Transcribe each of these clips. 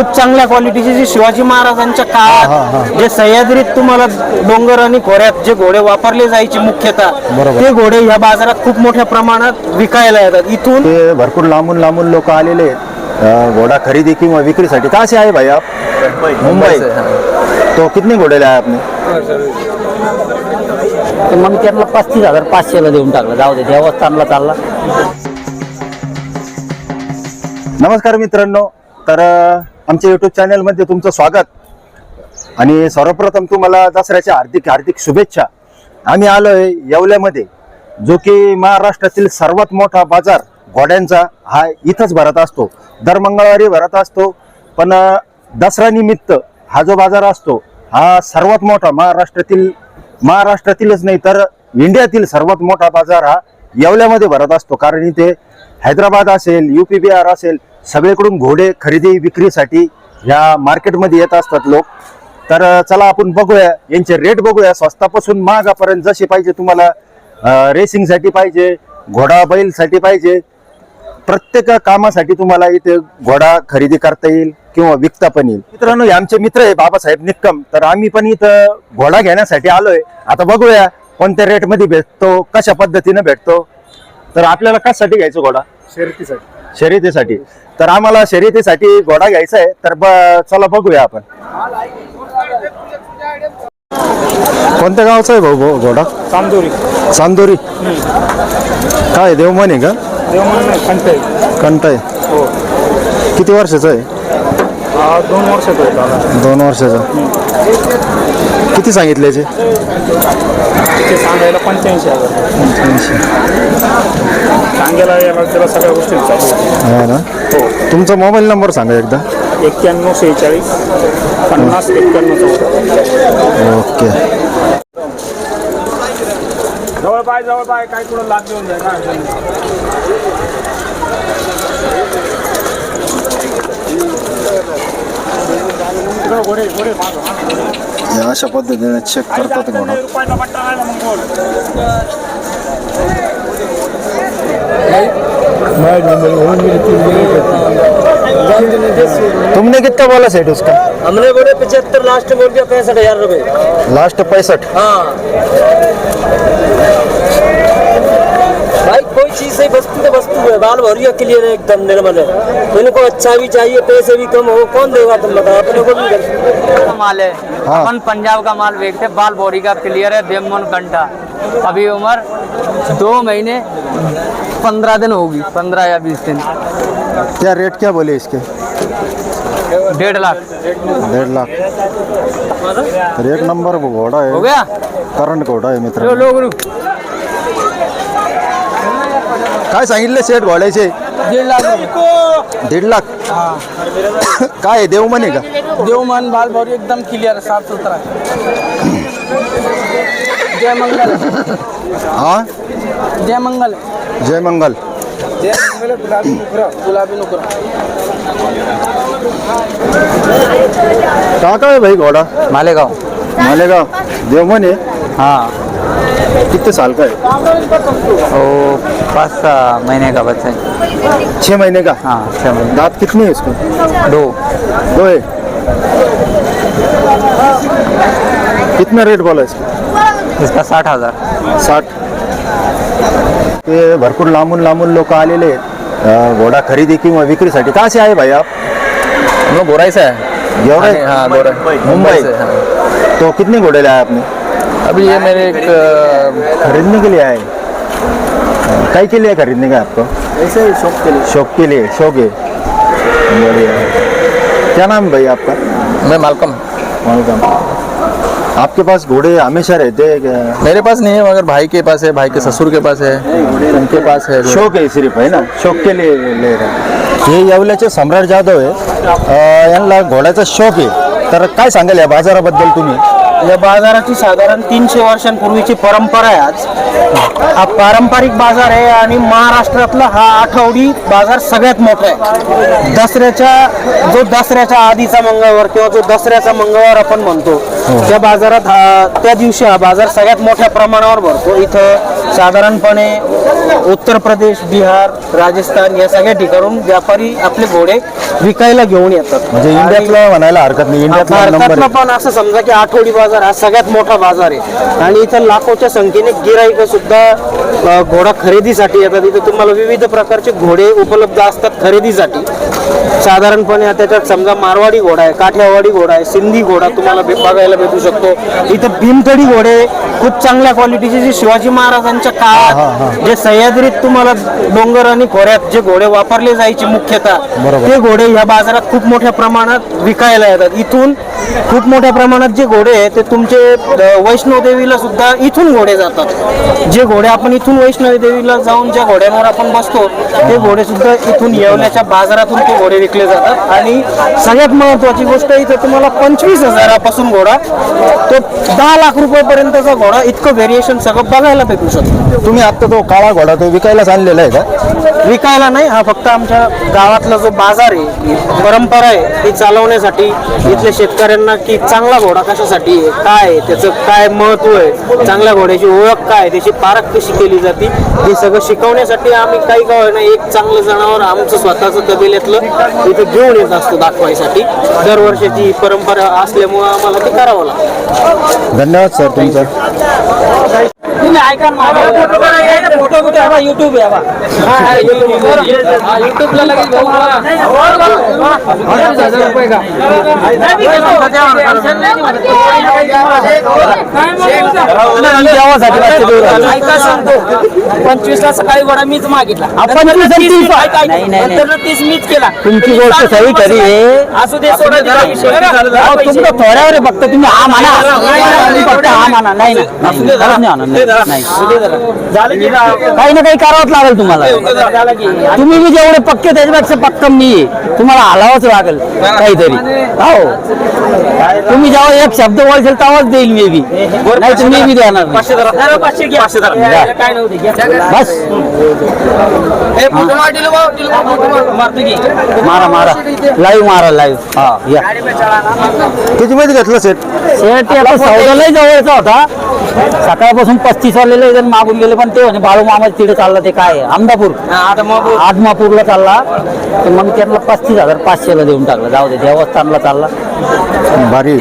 खूप चांगल्या क्वालिटीचे जे शिवाजी महाराजांच्या काळात जे सह्याद्रीत तुम्हाला डोंगर आणि खोऱ्यात जे घोडे वापरले जायचे मुख्यतः बरोबर. ते घोडे ह्या बाजारात खूप मोठ्या प्रमाणात विकायला येतात. इथून भरपूर लांबून लांबून लोक आलेले आहेत. घोडा खरेदी किंवा विक्रीसाठी. कहाँ से आए भाई आप? मुंबई. तो कितने घोडे लाए आपने? तर मग त्यातला पस्तीस हजार पाचशेला देऊन टाकलं. जाऊ दे देवस्थानला चालला. नमस्कार मित्रांनो. तर आमच्या युट्यूब चॅनलमध्ये तुमचं स्वागत. आणि सर्वप्रथम तुम्हाला दसऱ्याच्या हार्दिक हार्दिक शुभेच्छा. आम्ही आलोय येवल्यामध्ये जो की महाराष्ट्रातील सर्वात मोठा बाजार घोड्यांचा हा इथंच भरत असतो. दर मंगळवारी भरत असतो. पण अं, दसरा निमित्त हा जो बाजार असतो हा सर्वात मोठा महाराष्ट्रातील महाराष्ट्रातीलच नाही तर इंडियातील सर्वात मोठा बाजार हा येवल्यामध्ये भरत असतो. कारण इथे हैदराबाद असेल यू पी बिहार असेल सगळीकडून घोडे खरेदी विक्रीसाठी या मार्केटमध्ये येत असतात लोक. तर चला आपण बघूया. यांचे रेट बघूया. स्वस्तापासून महागापर्यंत जसे पाहिजे तुम्हाला रेसिंगसाठी पाहिजे घोडा बैलसाठी पाहिजे. प्रत्येक कामासाठी तुम्हाला इथे घोडा खरेदी करता येईल किंवा विकता पण येईल. मित्रांनो हे आमचे मित्र आहे बाबासाहेब निक्कम. तर आम्ही पण इथं घोडा घेण्यासाठी आलोय. आता बघूया कोणत्या रेटमध्ये भेटतो कशा पद्धतीने भेटतो. तर आपल्याला कशासाठी घ्यायचं घोडा? शर्यतीसाठी. शर्यतीसाठी. तर आम्हाला शर्यतीसाठी घोडा घ्यायचा आहे तर ब- चला बघूया आपण. कोणत्या गावचा आहे भाऊ भाऊ घोडा? चांदोरी. चांदोरी. काय देवमान आहे का? देवमान नाही कंटाई कंट आहे हो. किती वर्षाचा आहे? दोन वर्षात होता दोन वर्षाचा. किती सांगितले याचे? ते सांगायला पंच्याऐंशी हजार. सांगायला याला त्याला सगळ्या गोष्टी चालू. हा ना? हो. तुमचा मोबाईल नंबर सांगा एकदा. एक्क्याण्णव शेहेचाळीस पन्नास एक्क्याण्णव चौदा ओके. जवळ पाय जवळ पाय काय कुठं लाभ देऊन जाय काय अडचण नाही. इकडं घोडे घोडे मागं, मागं. या अशा पद्धतीने चेक करतात घोडा रुपयाचा पट्टा राहिला मग बोल. तुमने कितना बोला सेट उसका हमने बोले पचहत्तर लास्ट बोल दिया पैंसठ हजार रुपये लास्ट पैंसठ हाँ भाई कोई चीज़ से वस्तु तो वस्तु है बाल भरिया क्लियर है एकदम निर्मल है। इनको अच्छा भी चाहिए पैसे भी कम हो कौन देगा तुम बताओ अपने को भी माल है हाँ। अपन पंजाब का माल बेचते बाल बोरी का क्लियर है देमन घंटा। अभी उम्र दो महीने पंद्रह दिन होगी पंद्रह या बीस दिन। क्या रेट क्या बोले इसके? डेढ़ लाख। डेढ़ लाख। एक नंबर घोडा है। हो गया? करंट घोडा है मित्र। लोग रुक। काय सांगितले सेट घोड्याचे? डेढ़ लाख दीड लाख? काय आहे, देव म्हणे का? देवमान बाल भौरी एकदम क्लियर है साफ सुथरा जय मंगल. हा? जय मंगल. जय मंगल. जय मंगल गुलाबी नुकरा गुलाबी नुकरा. कहाँ का है भाई घोड़ा? मालेगांव. मालेगांव. देव म्हणे हाँ. कितने साल का है? वो पाँच सहा महीने का बच्चा है। छह महीने का? हाँ छः महीने। दांत कितने है इसको दो। दो है? कितना रेट बोला इसका? इसका साठ हज़ार। साठ। ते भरपूर लांबून लांबून लोक आलेले आहेत. अं, घोडा खरेदी किंवा विक्रीसाठी. कहाँ से आए भाई आप? हम लोग गोराई से है? हाँ गोराई मुंबई. से हाँ। तो कितने घोड़े लाए आपने? अभी ये मेरे एक खरीदने के लिए आए कई के लिए खरीदने का आपको? ऐसे ही शौक के लिए। शौक के लिए शौक है। बढ़िया। क्या नाम है भाई आपका? मैं मालकम। वेलकम आपके पास घोड़े हमेशा रहते हैं क्या? मेरे पास नहीं है मगर भाई के पास है भाई के ससुर के पास है। उनके पास है शौक आहे सिर्फ आहे ना? शौक के लिए ले रहे हैं. हे येवल्याचे सम्राट जाधव आहे यांना घोड्याचा शौक आहे. तर काय सांगाल या बाजाराबद्दल तुम्ही? या बाजाराची साधारण तीनशे वर्षांपूर्वीची परंपरा आहे आज. हा पारंपरिक बाजार आहे आणि महाराष्ट्रातला हा आठवडी बाजार सगळ्यात मोठा आहे. दसऱ्याच्या जो दसऱ्याच्या आधीचा मंगळवार किंवा जो दसऱ्याचा मंगळवार आपण म्हणतो त्या बाजारात हा त्या दिवशी हा बाजार सगळ्यात मोठ्या प्रमाणावर भरतो. इथं साधारणपणे उत्तर प्रदेश बिहार राजस्थान या सगळ्या ठिकाणून व्यापारी आपले घोडे विकायला घेऊन येतात. म्हणजे इंडियातला म्हणायला हरकत नाही इंडियातला नंबर भारतातला आहे. पण असं समजा की आठवडी बाजार हा सगळ्यात मोठा बाजार आहे. आणि इथं लाखोच्या संख्येने गिराईक सुद्धा अ, घोडा खरेदीसाठी येतात. इथं तुम्हाला विविध प्रकारचे घोडे उपलब्ध असतात खरेदीसाठी. साधारणपणे आता त्याच्यात समजा मारवाडी घोडा आहे काठियावाडी घोडा आहे सिंधी घोडा तुम्हाला भे- बघायला भेटू शकतो. इथं भीमथडी घोडे खूप चांगल्या क्वालिटीचे जे शिवाजी महाराजांच्या काळात जे सह्याद्रीत तुम्हाला डोंगर आणि खोऱ्यात जे घोडे वापरले जायचे मुख्यतः. ते घोडे ह्या बाजारात खूप मोठ्या प्रमाणात विकायला येतात इथून खूप मोठ्या प्रमाणात जे घोडे आहेत ते तुमचे अ, वैष्णव देवीला सुद्धा इथून घोडे जातात. जे घोडे आपण इथून वैष्णवी देवीला जाऊन ज्या घोड्यांवर आपण बसतो ते घोडे सुद्धा इथून येवल्याच्या बाजारातून ते घोडे विकले जातात. आणि सगळ्यात महत्वाची गोष्ट इथं तुम्हाला पंचवीस हजारापासून घोडा तो दहा लाख रुपयापर्यंतचा घोडा इतकं व्हेरिएशन सगळं बघायला भेटू शकतो. तुम्ही आता तो काळा घोडा तो विकायलाच आणलेला आहे का? विकायला नाही हा फक्त आमच्या गावातला जो बाजार आहे परंपरा आहे ती चालवण्यासाठी इथल्या शेतकऱ्यांना की चांगला घोडा कशासाठी आहे? काय आहे, त्याचं काय महत्त्व आहे? चांगल्या घोड्याची ओळख काय त्याची पारख कशी केली जाते? हे सगळं शिकवण्यासाठी आम्ही काही का होईना एक चांगलं जनावर आमचं स्वतःचं तबेल्यातलं इथं घेऊन येत असतो दाखवायसाठी. दरवर्षाची ही परंपरा असल्यामुळं आम्हाला ते करावं लागतं. धन्यवाद सर तुमचं. तुम्ही ऐका ना फोटो कुठे हवा युट्यूब आहे हवा युट्यूबला लगेच हजार रुपये का? पंचवीस ला सकाळी वडा मीच मागितला. आणि तीस. मीच केला. तुमची गोष्ट सही खरी. असू दे तुमचं थोड्यावर फक्त तुम्ही हा म्हणा. फक्त हा म्हणा. नाही नाही. नाही. काही ना काही करावंच लागेल तुम्हाला. झालं की. तुम्ही बी जेवढे पक्के त्याच्यापेक्षा पक्का मी. तुम्हाला हलावंच लागेल काहीतरी. हो. तुम्ही जेव्हा एक शब्द बोलशील तेव्हाच देईल मी बी. नाही तर मी बी देणार. बस. हे मार, मार. मारतो की. मारा मारा. लाईव्ह मारा लाईव्ह हा या. किती मध्ये घेतलं सेट शेवटी आता सौदालाही जवळचा होता. सकाळपासून पस्तीस जण मागून गेले पण ते म्हणे बाळू मामा तिथे चालला ते काय आहे? अहमदापूर आदमापूर. आदमापूरला चालला. तर मग त्यांना पस्तीस हजार पाचशेला देऊन टाकलं. जाऊ दे देवस्थानला चालला. भारी.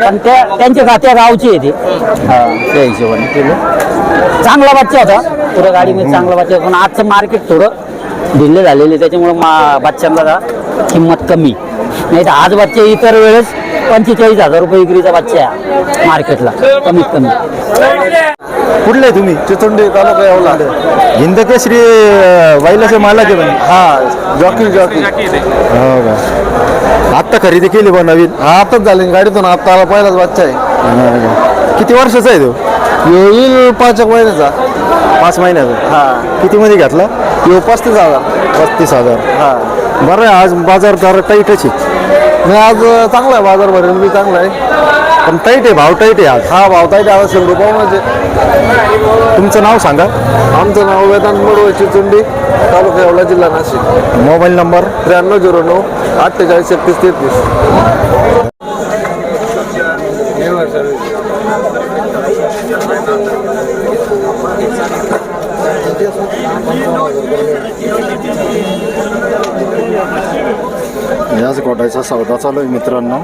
पण त्या त्यांच्या खात्या गावची आहे ते. हा, त्या हिशोबाने केलं. चांगला बच्चा होता. पुढं गाडीमध्ये चांगला बच्चा होता. पण आजचं मार्केट थोडं ढिल्ले झालेले त्याच्यामुळं मा बच्चांना जरा किंमत कमी. नाही तर आज बच्चे इतर वेळेस पंचेचाळीस हजार रुपये विक्रीचा बच्चा आहे मार्केटला. कमीत कमी. कुठले आहे तुम्ही? चितुंडी तालुका येवला हिंद केसरी बैलाचे मालक आहे म्हणे. हा जॉकी जॉकी. हो का? आत्ता खरेदी केली बा नवीन. हा आताच झाली. गाडीतून आता आला पहिलाच बच्चा आहे. हो का. किती वर्षाचा आहे तो? येईल पाच एक महिन्याचा. पाच महिन्याचा? हा. किती मध्ये घेतला? येऊ पस्तीस हजार. पस्तीस हजार. हा. बरं आहे आज बाजार जरा टाईटच आहे. नाही आज चांगला आहे बाजार भरेल बी चांगला आहे. पण टाईट आहे भाव टाईट आहे आज. हा भावताय आता शेवटी पाहूनच आहे तुमचं नाव सांगा. आमचं नाव वेदांत मोडवे चिचुंडी तालुका येवला जिल्हा नाशिक. Mobile number? त्र्याण्णव झिरो नऊ अठ्ठेचाळीस एकतीस तेहतीस. याच गोटायचा सौदा चालू आहे मित्रांनो.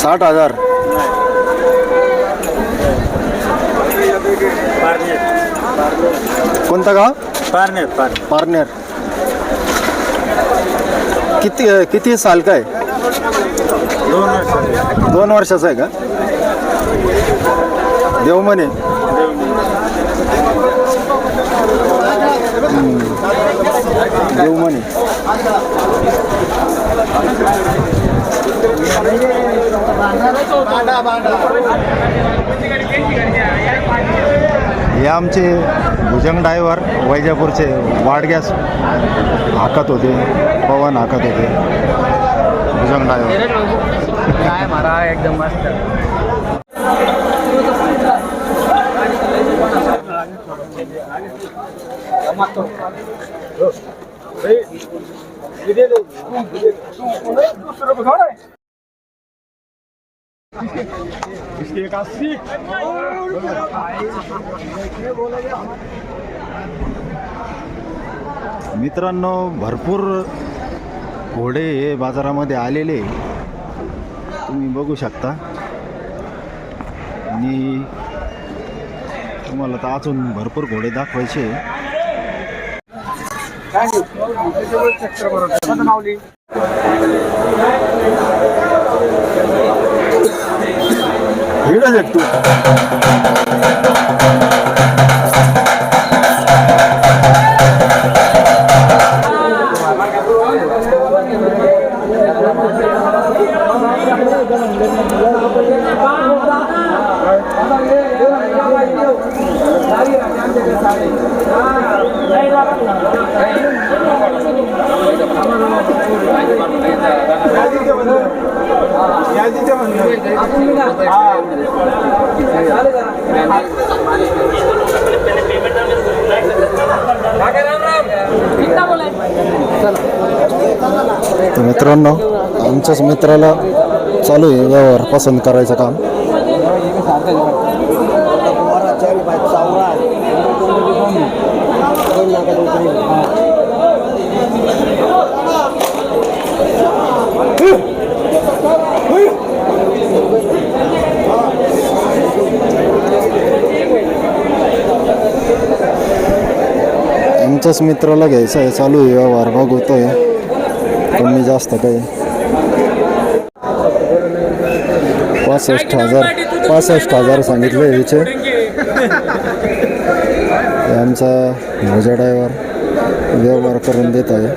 साठ हजार. कोणता गाव? पारनेर पारनेर. किती किती साल का है दोन वर्षाचा आहे का? देव म्हणे. देव म्हणे. हे आमचे भुजंग ड्रायव्हर वैजापूरचे वाढ गॅस हाकत होते पवन हाकत होते. भुजंग ड्रायव्हर. काय मारा एकदम मस्त. मित्रांनो भरपूर घोडे हे बाजारामध्ये आलेले तुम्ही बघू शकता. आणि तुम्हाला तर अजून भरपूर घोडे दाखवायचे हिडच आहे तर मित्रांनो आमच्याच मित्राला चालू आहे व्यवहार पसंत करायचं काम. आमच्याच मित्राला घ्यायचं आहे. चालू आहे व्यवहार बघतोय. कमी जास्त काही. पासष्ट हजार पासष्ट हजार सांगितले याचे आमचा माझ्या ड्रायव्हर व्यवहार करून देत आहे.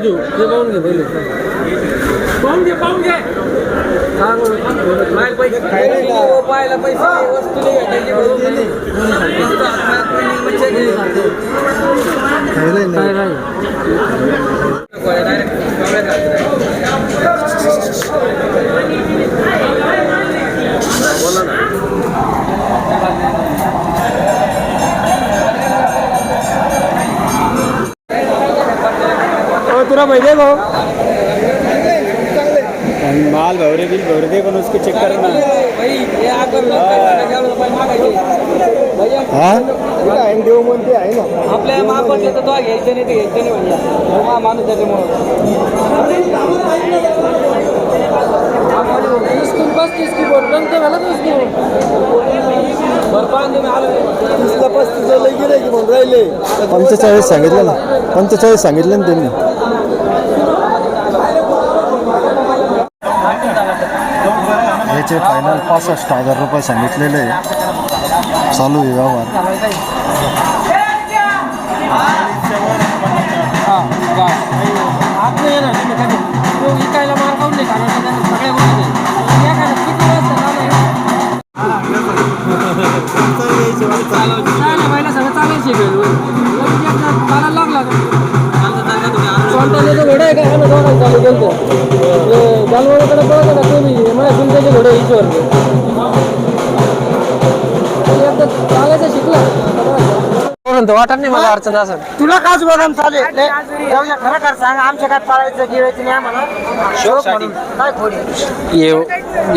घे तू पाहून घे पहिले पाहून घे पाहून घे पाहायला पैसे वस्तू तुला माहिती भाऊ? माल भवरे बिल भवरे दे पण उसको चेक करना हा? आपल्या महापौरला तर तो घ्यायचं नाही ते घ्यायचं नाही म्हणजे माणूस त्याच्यामुळं की बोल झाला तो पस्तीस लई गेले की म्हणून राहिले. पंचेचाळीस सांगितलं ना. पंचेचाळीस सांगितलं ना त्यांनी. याचे फायनल पासष्ट हजार रुपये सांगितलेले आहे. चालू आहे व्यवहार. जो घोडा आहे का दोघांना चालू जालवाडीकडे बघा तुम्ही? माझ्या सुनत्याचे घोडे ईश्वर एकदा चालायचं शिकला. वाटत नाही मला अडचण असं. तुला काच बदाम चालेल. खरं कर सांग आमच्या काय पाळायचं गिळायचं नाही आम्हाला. शोक म्हणून. काय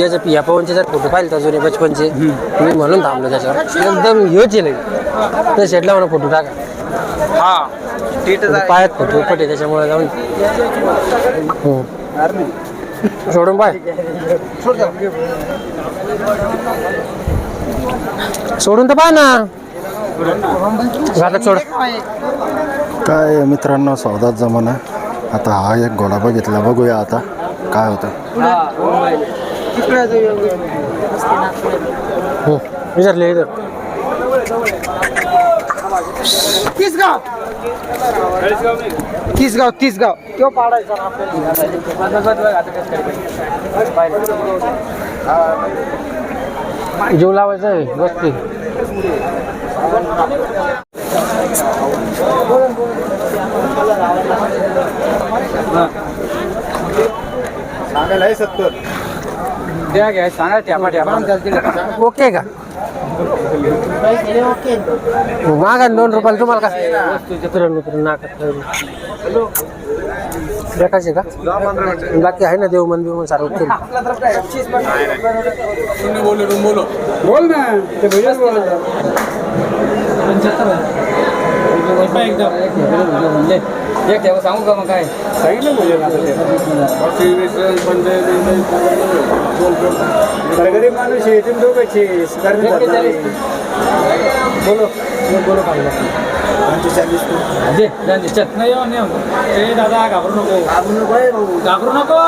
याचं या पवनचे जर फोटो पाहिले तर जुने बचपनचे मी म्हणून थांबलो त्याच्यावर. एकदम ह्योच येईल तर शेटला म्हणा फोटो टाका. हा. पायात फोटो पटे त्याच्यामुळे जाऊन. सोडून पाय. सोडून तर पाहा ना. सोड. काय मित्रांनो सौदाच जमाना आता हा एक घोडा बघितला बघूया आता काय होतं. हो विचारले इथं. तीसगाव. तीसगाव तो पाडायचा जीव लावायचा आहे बसते द्या घ्या सांगा ठ्यापा ओके का? मागा ना दोन रुपयाला तुम्हाला का मित्र का बाकी आहे ना. देव मन बिवमन सारं ओके बोल ना ते भैयाच बोलायचं सांगू का मग काय? सांगितलं भैया गरीब माणूस आहे तुम्ही दोघांचे बोलो. बोलो पाहिजे नाही दादा घाबरू नको. घाबरू नको घाबरू नको.